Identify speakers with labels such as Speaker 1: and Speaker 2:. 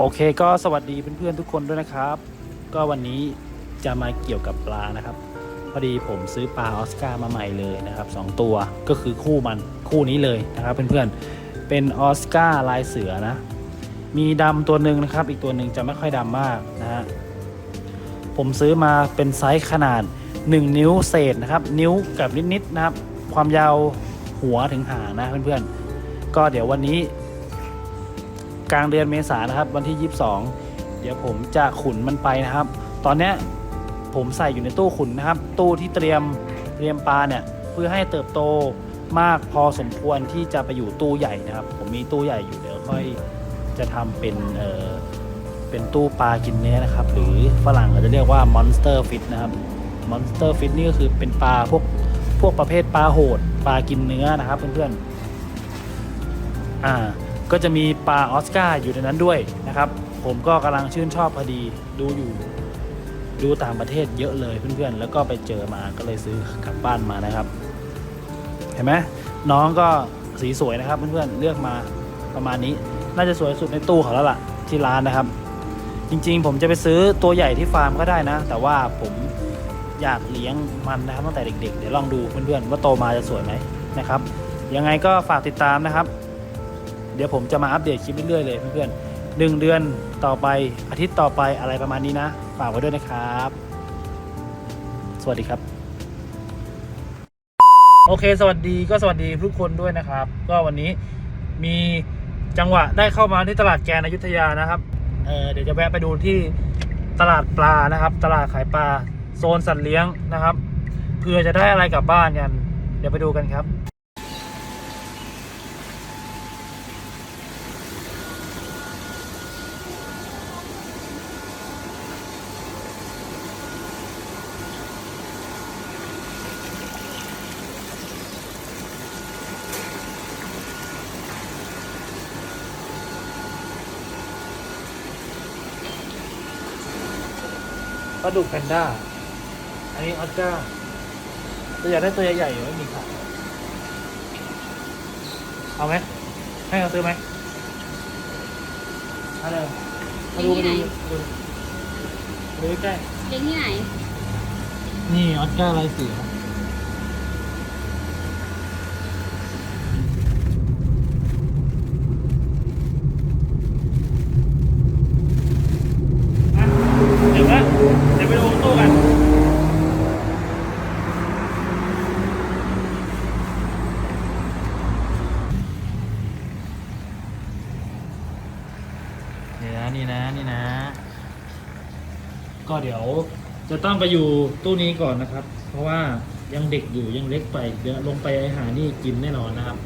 Speaker 1: โอเคก็สวัสดีเพื่อนๆทุกคนด้วยนะครับ ก็วันนี้จะมาเกี่ยวกับปลานะครับ พอดีผมซื้อปลาออสการ์มาใหม่เลยนะครับสองตัวก็คือคู่มันคู่นี้เลยนะครับเพื่อนๆเป็นออสการ์ลายเสือนะ มีดำตัวหนึ่งนะครับ อีกตัวหนึ่งจะไม่ค่อยดำมากนะฮะผมซื้อมาเป็นไซส์ขนาด 1 นิ้วเศษนะครับ นิ้วกับนิดๆนะครับ ความยาวหัวถึงหางนะเพื่อนๆก็เดี๋ยววันนี้ กลางเดือนเมษายนนะครับ วันที่ 22 เดี๋ยวผมจะขุนมันไปนะครับ ตอนนี้ผมใส่อยู่ในตู้ขุนนะครับ ตู้ที่เตรียมเตรียมปลาเนี่ยเพื่อให้เติบโตมากพอสมควรที่จะไปอยู่ตู้ใหญ่นะครับ ผมมีตู้ใหญ่อยู่เดี๋ยวค่อยจะทำเป็นเออเป็นตู้ปลากินเนื้อนะครับ หรือฝรั่งอาจจะเรียกว่า monster fish นะครับ monster fish นี่ก็คือเป็นปลาพวกพวกประเภทปลาโหดปลากินเนื้อนะครับเพื่อนๆอ่า ก็จะมีปลาออสการ์อยู่ในนั้นด้วยนะครับ ผมก็กำลังชื่นชอบพอดีดูอยู่ ดูต่างประเทศเยอะเลยเพื่อนๆ แล้วก็ไปเจอมาก็เลยซื้อกลับบ้านมานะครับ เห็นไหมน้องก็สีสวยนะครับเพื่อนๆเลือกมาประมาณนี้ น่าจะสวยสุดในตู้เขาแล้วล่ะที่ร้านนะครับ จริงๆ ผมจะไปซื้อตัวใหญ่ที่ฟาร์มก็ได้นะ แต่ว่าผมอยากเลี้ยงมันนะครับตั้งแต่เด็กๆ เดี๋ยวลองดูเพื่อนๆว่าโตมาจะสวยไหมนะครับ ยังไงก็ฝากติดตามนะครับ เดี๋ยวผมจะมาอัปเดตคลิปเรื่อยๆเลยเพื่อนๆหนึ่งเดือนต่อไปอาทิตย์ต่อไปอะไรประมาณนี้นะ ฝากไว้ด้วยนะครับ สวัสดีครับ โอเค สวัสดีก็สวัสดีทุกคนด้วยนะครับ ก็วันนี้มีจังหวะได้เข้ามาที่ตลาดแกนอยุธยานะครับเเดี๋ยวจะแวะไปดูที่ตลาดปลานะครับ ตลาดขายปลาโซนสัตว์เลี้ยงนะครับเพื่อจะได้อะไรกลับบ้านกัน เดี๋ยวไปดูกันครับ ปลาดุกแพนด้า อันนี้ออสการ์ตัวอยากได้ตัวใหญ่ๆอยู่ไม่มีขายเอาไหม ให้เขาซื้อไหมเอาเลยมาดูมาดูมาดูมาดูใกล้
Speaker 2: เลี้ยงที่ไหน
Speaker 1: ๆนี่ออสการ์ลายเสืออะเดี๋ยวนะเดี๋ยวไปดูตู้กัน นี่นะนี่นะนี่นะ ก็เดี๋ยวจะต้องไปอยู่ตู้นี้ก่อนนะครับ เพราะว่ายังเด็กอยู่ยังเล็กไปเดี๋ยวลงไปหานี่กินแน่นอนนะครับ